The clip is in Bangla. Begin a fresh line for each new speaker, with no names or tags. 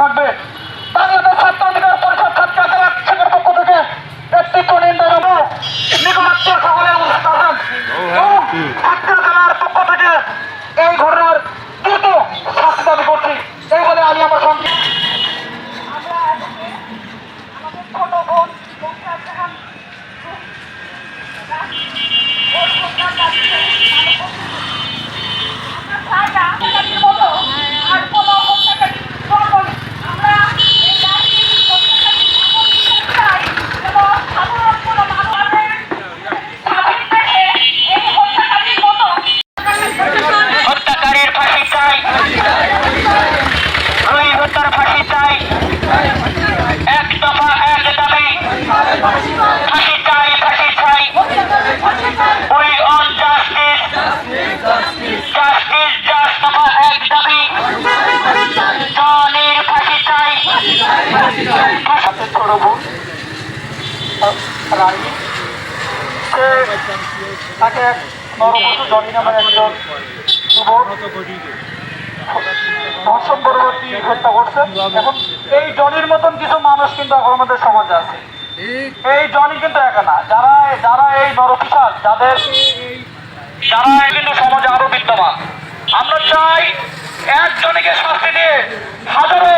থাকবে। বাংলাদেশ ছাত্র অধিকার পরিষদ ছাত্র জেলা পক্ষ থেকে ব্যক্তিত্ব নিন্দা জানাব নিকটাত্মীয় সকলের উপস্থিত আছেন এবং ছাত্র জেলার পক্ষ থেকে এই ঘটনার দ্রুত শাস্তি দাবি করছি। এই বলে আমি আমার সঙ্গে
আমরা আজকে
তাকে নরপশু জনি নামের একজন ধর্ষণ পরবর্তী হত্যা করছে এখন এই জনির মতন কিছু মানুষ কিন্তু আমাদের সমাজে আছে এই জনি কিন্তু একা না। যারা যারা এই নরপিসাদ যাদের যারা বিভিন্ন সমাজে আরও বিদ্যমান। আমরা চাই একজনকে শাস্তি দিয়ে হাজারো